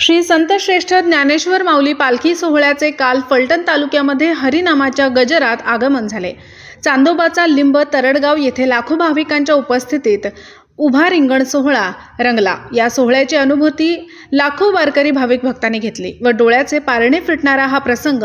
श्री संतश्रेष्ठ ज्ञानेश्वर माऊली पालखी सोहळ्याचे काल फलटण तालुक्यामध्ये हरिनामाच्या गजरात आगमन झाले. चांदोबाचा लिंब तरडगाव येथे लाखो भाविकांच्या उपस्थितीत उभा रिंगण सोहळा रंगला. या सोहळ्याची अनुभूती लाखो वारकरी भाविक भक्तांनी घेतली व डोळ्याचे पारणे फिटणारा हा प्रसंग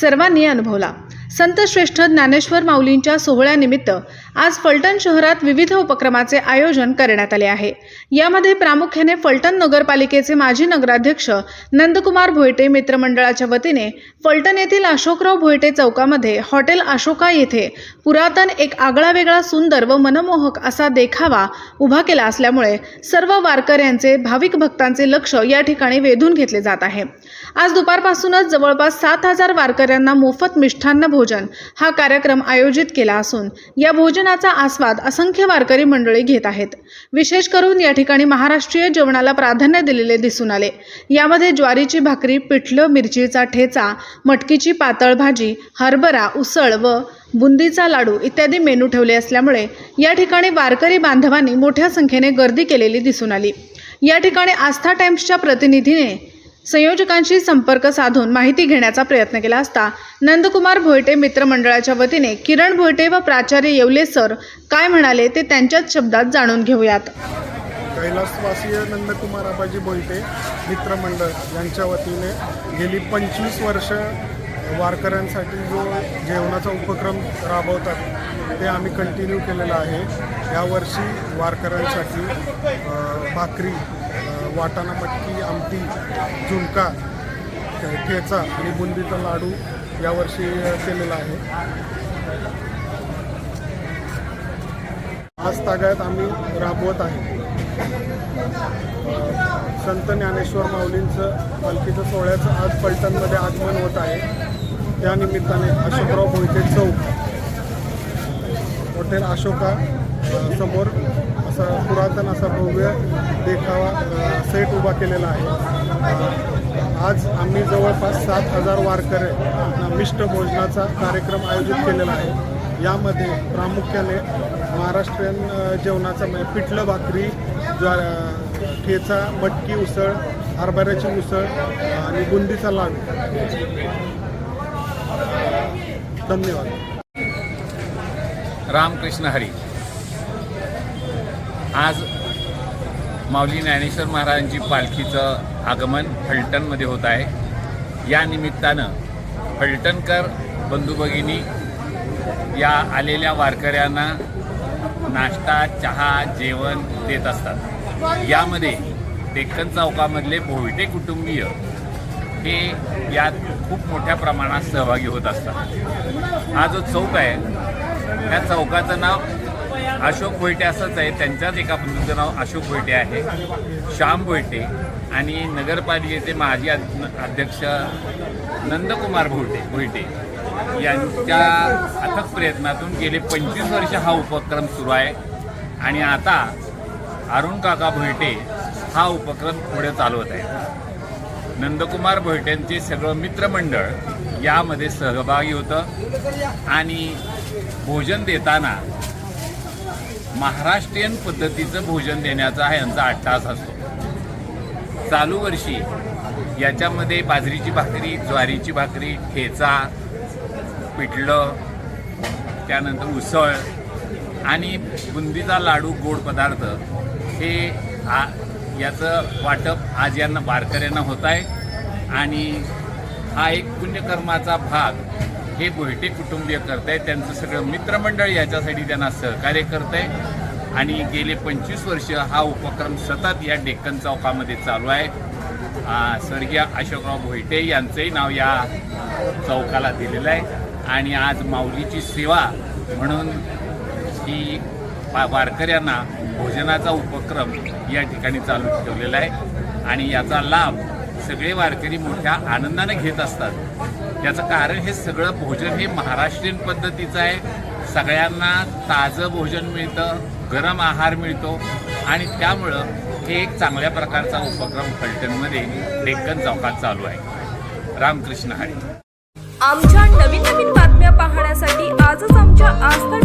सर्वांनी अनुभवला. संतश्रेष्ठ ज्ञानेश्वर माऊलींच्या सोहळ्यानिमित्त आज फलटण शहरात विविध उपक्रमाचे आयोजन करण्यात आले आहे. यामध्ये प्रामुख्याने फलटण नगरपालिकेचे माजी नगराध्यक्ष नंदकुमार भोयटे मित्रमंडळाच्या वतीने फलटण येथील अशोकराव भोयटे चौकामध्ये हॉटेल अशोका येथे पुरातन एक आगळा वेगळा सुंदर व मनमोहक असा देखावा उभा केला असल्यामुळे सर्व वारकऱ्यांचे भाविक भक्तांचे लक्ष या ठिकाणी वेधून घेतले जात आहे. आज दुपारपासूनच जवळपास सात हजार वारकऱ्यांना मोफत मिष्ठान्न भोजन हा कार्यक्रम आयोजित केला असून या भोजनाचा आस्वाद असंख्य वारकरी मंडळी घेत आहेत. विशेष करून या ठिकाणी महाराष्ट्रीय जेवणाला प्राधान्य दिलेले दिसून आले. यामध्ये ज्वारीची भाकरी पिठलं मिरचीचा ठेचा मटकीची पातळ भाजी हरभरा उसळ व बुंदीचा लाडू इत्यादी मेनू ठेवले असल्यामुळे या ठिकाणी वारकरी बांधवांनी मोठ्या संख्येने गर्दी केलेली दिसून आली. या ठिकाणी आस्था टाइम्सच्या प्रतिनिधीने संयोजकांशी संपर्क साधून माहिती घेण्याचा प्रयत्न केला असता नंदकुमार भोयटे मित्रमंडळाच्या वतीने किरण भोयटे व प्राचार्य येवले सर काय म्हणाले ते त्यांच्याच शब्दात जाणून घेऊयात. कैलासवासीय नंदकुमार आबाजी बोलते मित्रमंडळ यांच्या वतीने गेली पंचवीस वर्ष वारकऱ्यांसाठी जो जेवणाचा उपक्रम राबवतात ते आम्ही कंटिन्यू केलेलं आहे. यावर्षी वारकऱ्यांसाठी भाकरी वाटाणा मटकी आमटी झुणका ठेचा आणि बुंदीचा लाडू यावर्षी केलेला आहे. आज तागायत आम्ही राबवत आहे. संत ज्ञानेश्वर माऊलींचं पालखीचं सोहळ्याचं आज पलटणमध्ये आगमन होत आहे. त्या निमित्ताने अशोकराव भोईटे चौक हॉटेल अशोका समोर असा पुरातन असा भव्य देखावा सेट उभा केलेला आहे. आज आम्ही जवळपास सात हजार वारकऱ्यांना मिष्ट भोजनाचा कार्यक्रम आयोजित केलेला आहे. यामध्ये प्रामुख्याने महाराष्ट्रीयन जेवणाचा म्हणजे पिठलं भाकरी ज्वा ठेचा मटकी उसळ हरभऱ्याची उसळ आणि बुंदीचा लाडू. धन्यवाद. रामकृष्ण हरी. आज माऊली ज्ञानेश्वर महाराजांची पालखीचं आगमन फलटणमध्ये होत आहे. या निमित्तानं फलटणकर बंधू भगिनी या आलेल्या वारकऱ्यांना नाश्ता चहा जेवण देत असतात. यामध्ये डेक्कन चौकामधले भोविटे कुटुंबीय हे यात खूप मोठ्या प्रमाणात सहभागी होत असतात. हा जो चौक आहे त्या चौकाचं नाव अशोक भोयटे असंच आहे. त्यांच्याच एका बंधूचं नाव अशोक भोयटे आहे. श्याम भोयटे आणि नगरपालिकेचे माजी अध- अध्यक्ष नंदकुमार भोयटे भोयटे यांच्या अथक प्रयत्नातून गेले पंचवीस वर्ष हा उपक्रम सुरू आहे. आणि आता अरुण काका भोयटे हा उपक्रम पुढे चालवत आहे नंदकुमार भोयटेंचे सगळं मित्रमंडळ यामध्ये सहभागी होतं. आणि भोजन देताना महाराष्ट्रीयन पद्धतीचं भोजन देण्याचा हा यांचा अट्टास असतो. चालू वर्षी याच्यामध्ये बाजरीची भाकरी ज्वारीची भाकरी ठेचा पिठलं त्यानंतर उसळ आणि बुंदीचा लाडू गोड पदार्थ हे आ याचं वाटप आज यांना वारकऱ्यांना होत आहे. आणि हा एक पुण्यकर्माचा भाग हे भोयटे कुटुंबीय करत आहे त्यांचं सगळं मित्रमंडळ याच्यासाठी त्यांना सहकार्य करत आहे आणि गेले पंचवीस वर्ष हा उपक्रम सतत या डेक्कन चौकामध्ये चालू आहे. स्वर्गीय अशोकराव भोयटे यांचंही नाव या चौकाला दिलेलं आहे. आणि आज माऊलीची सेवा म्हणून ही वारकऱ्यांना भोजनाचा उपक्रम या ठिकाणी चालू ठेवलेला आहे. आणि याचा लाभ सगळे वारकरी मोठ्या आनंदाने घेत असतात. याचं कारण हे सगळं भोजन हे महाराष्ट्रीयन पद्धतीचं आहे. सगळ्यांना ताजं भोजन मिळतं गरम आहार मिळतो आणि त्यामुळं हे एक चांगल्या प्रकारचा उपक्रम फलटणमध्ये डेक्कन चौकात चालू आहे. रामकृष्ण हरी आमच्या नवीन नवीन बातम्या पाहण्यासाठी आजच आमच्या आस्था